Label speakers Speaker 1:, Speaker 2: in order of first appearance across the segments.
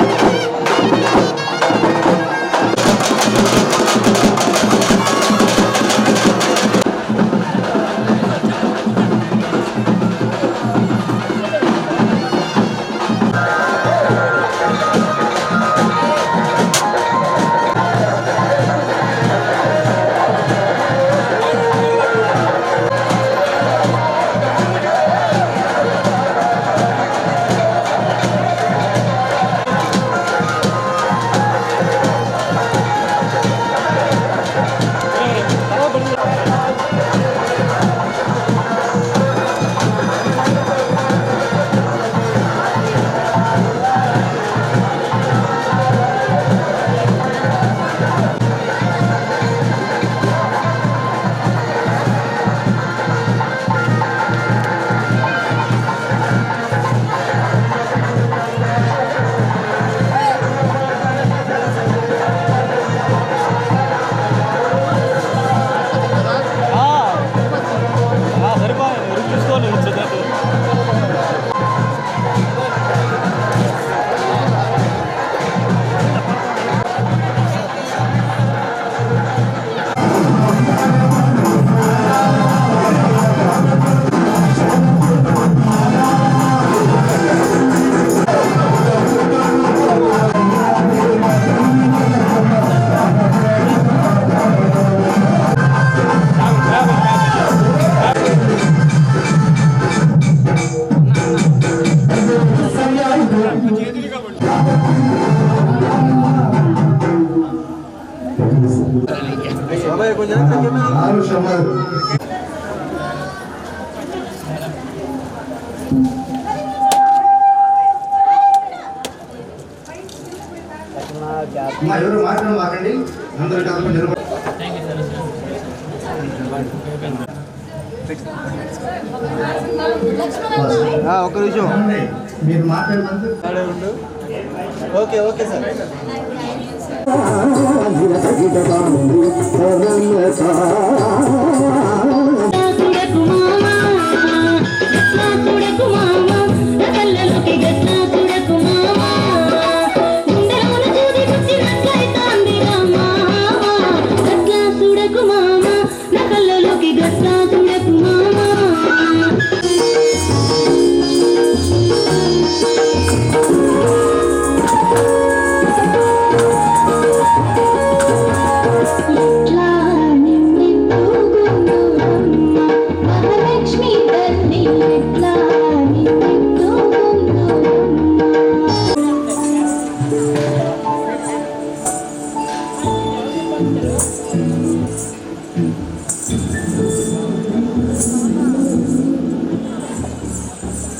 Speaker 1: Thank you. గారు అమ్మా, ఎవరు మాకండి అందరూ.
Speaker 2: ఒక్క నిమిషం?
Speaker 1: మీరు మాట్లాడమంటే
Speaker 2: ఓకే ఓకే సార్
Speaker 3: చూడకు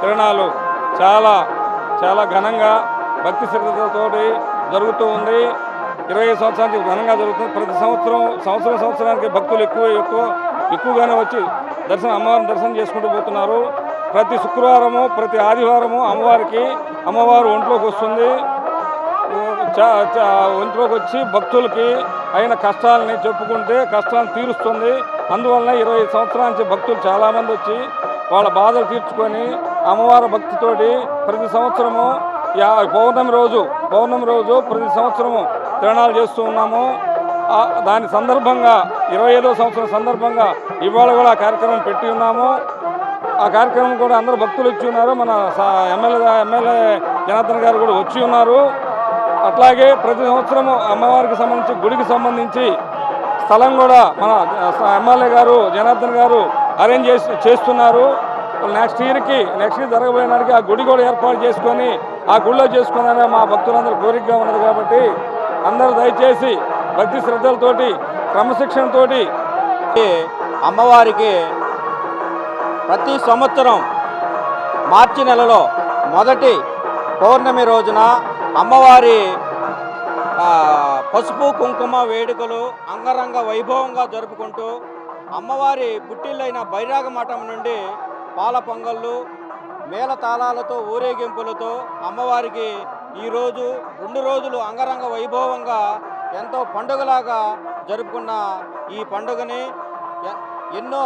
Speaker 4: తిరణాలు చాలా చాలా ఘనంగా భక్తి శ్రద్ధతోటి జరుగుతూ ఉంది. ఇరవై సంవత్సరానికి ఘనంగా జరుగుతుంది. ప్రతి సంవత్సరం సంవత్సరం సంవత్సరానికి భక్తులు ఎక్కువ ఎక్కువ ఎక్కువగానే వచ్చి దర్శనం అమ్మవారిని దర్శనం చేసుకుంటూ పోతున్నారు. ప్రతి శుక్రవారము ప్రతి ఆదివారము అమ్మవారికి అమ్మవారు ఒంట్లోకి వస్తుంది. చా- ఒంట్లోకి వచ్చి భక్తులకి అయిన కష్టాలని చెప్పుకుంటే కష్టాలను తీరుస్తుంది. అందువలన ఇరవై సంవత్సరాల నుంచి భక్తులు చాలామంది వచ్చి వాళ్ళ బాధలు తీర్చుకొని అమ్మవారి భక్తితోటి ప్రతి సంవత్సరము యా పౌర్ణమి రోజు పౌర్ణమి రోజు ప్రతి సంవత్సరము తిరణాలు చేస్తూ ఉన్నాము. దాని సందర్భంగా ఇరవై ఐదో సంవత్సరం సందర్భంగా ఇవాళ కూడా కార్యక్రమం పెట్టి ఉన్నాము. ఆ కార్యక్రమం కూడా అందరూ భక్తులు వచ్చి ఉన్నారు. మన ఎమ్మెల్యే ఎమ్మెల్యే జనార్దన్ గారు కూడా వచ్చి ఉన్నారు. అట్లాగే ప్రతి సంవత్సరము అమ్మవారికి సంబంధించి గుడికి సంబంధించి స్థలం కూడా మన ఎమ్మెల్యే గారు జనార్దన్ గారు అరేంజ్ చేసి చేస్తున్నారు. నెక్స్ట్ ఇయర్కి నెక్స్ట్ ఇయర్ జరగబోయేనాడికి ఆ గుడి కూడా ఏర్పాటు చేసుకొని ఆ గుడిలో చేసుకున్నానే మా భక్తులందరూ కోరికగా ఉన్నది కాబట్టి అందరూ దయచేసి భక్తి శ్రద్ధలతోటి క్రమశిక్షణతోటి
Speaker 2: అమ్మవారికి ప్రతి సంవత్సరం మార్చి నెలలో మొదటి పౌర్ణమి రోజున అమ్మవారి పసుపు కుంకుమ వేడుకలు అంగరంగ వైభవంగా జరుపుకుంటూ అమ్మవారి పుట్టిల్లైన బైరాగ మఠం నుండి పాల పొంగళ్ళు మేళతాళాలతో ఊరేగింపులతో అమ్మవారికి ఈరోజు రెండు రోజులు అంగరంగ వైభవంగా ఎంతో పండుగలాగా జరుపుకున్న ఈ పండుగని ఎన్నో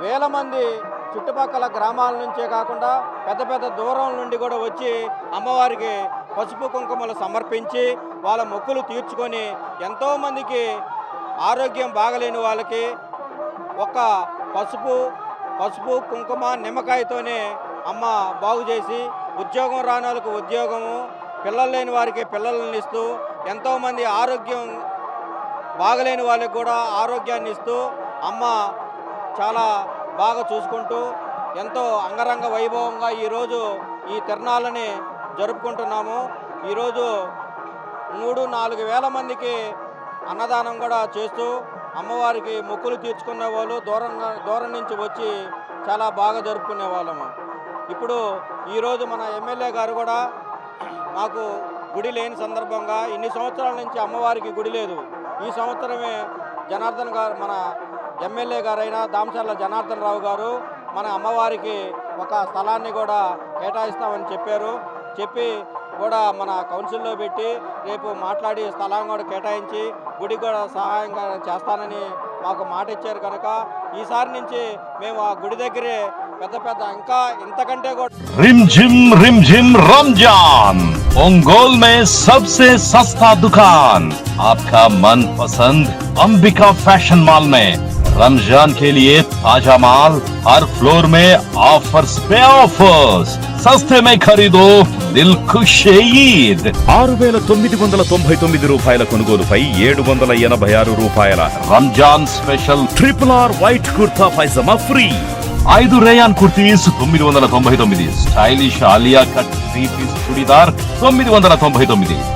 Speaker 2: వేల మంది చుట్టుపక్కల గ్రామాల నుంచే కాకుండా పెద్ద పెద్ద దూరం నుండి కూడా వచ్చి అమ్మవారికి పసుపు కుంకుమలు సమర్పించి వాళ్ళ మొక్కులు తీర్చుకొని ఎంతోమందికి ఆరోగ్యం బాగలేని వాళ్ళకి ఒక పసుపు పసుపు కుంకుమ నిమ్మకాయతోనే అమ్మ బాగు చేసి ఉద్యోగం రాని వాళ్ళకు ఉద్యోగము పిల్లలు లేని వారికి పిల్లలను ఇస్తూ ఎంతోమంది ఆరోగ్యం బాగలేని వాళ్ళకి కూడా ఆరోగ్యాన్ని ఇస్తూ అమ్మ చాలా బాగా చూసుకుంటూ ఎంతో అంగరంగ వైభవంగా ఈరోజు ఈ తిరణాలని జరుపుకుంటున్నాము. ఈరోజు మూడు నాలుగు వేల మందికి అన్నదానం కూడా చేస్తూ అమ్మవారికి మొక్కులు తీర్చుకునే వాళ్ళు దూరంగా దూరం నుంచి వచ్చి చాలా బాగా జరుపుకునే వాళ్ళము ఇప్పుడు ఈరోజు మన ఎమ్మెల్యే గారు కూడా మాకు గుడి లేని సందర్భంగా ఇన్ని సంవత్సరాల నుంచి అమ్మవారికి గుడి లేదు. ఈ సంవత్సరమే జనార్దన్ గారు మన ఎమ్మెల్యే గారైన దామచర్ల జనార్దన్ రావు గారు మన అమ్మవారికి ఒక స్థలాన్ని కూడా కేటాయిస్తామని చెప్పారు. చెప్పి కూడా మన కౌన్సిల్లో పెట్టి రేపు మాట్లాడి స్థలం కూడా కేటాయించి గుడికి కూడా సహాయంగా చేస్తానని మాకు మాట ఇచ్చారు కనుక ఈసారి నుంచి మేము ఆ గుడి దగ్గరే పెద్ద పెద్ద ఇంకా ఇంతకంటే కూడా
Speaker 5: rim gym rim gym Ramzan Ongole में सबसे सस्ता दुकान आपका मन पसंद अंबिका फैशन मॉल में रमजान के लिए ताजा माल हर फ्लोर में ऑफर्स पे ऑफर्स सस्ते में खरीदो दिल खुश ईद
Speaker 6: ఆరు వేల తొమ్మిది వందల తొంభై తొమ్మిది రూపాయల కొనుగోలుపై ఏడు వందల ఎనభై ఆరు రూపాయల
Speaker 5: Ramzan special
Speaker 6: triple R white kurta pyjama free
Speaker 5: ఐదు రేయాన్ కుర్తీస్ తొమ్మిది వందల తొంభై తొమ్మిది stylish Alia cut three piece churidar తొమ్మిది వందల తొంభై తొమ్మిది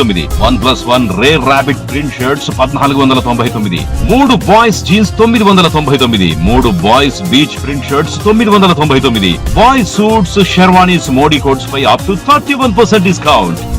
Speaker 5: తొమ్మిది. One plus one ray rabbit print shirts పద్నాలుగు వందల తొంభై తొమ్మిది. మూడు బాయ్స్ జీన్స్ తొమ్మిది వందల తొంభై తొమ్మిది. మూడు బాయ్స్ బీచ్ ప్రింట్ షర్ట్స్ తొమ్మిది వందల తొంభై తొమ్మిది. Boys suits sherwanis Modi coats pi up to thirty one percent discount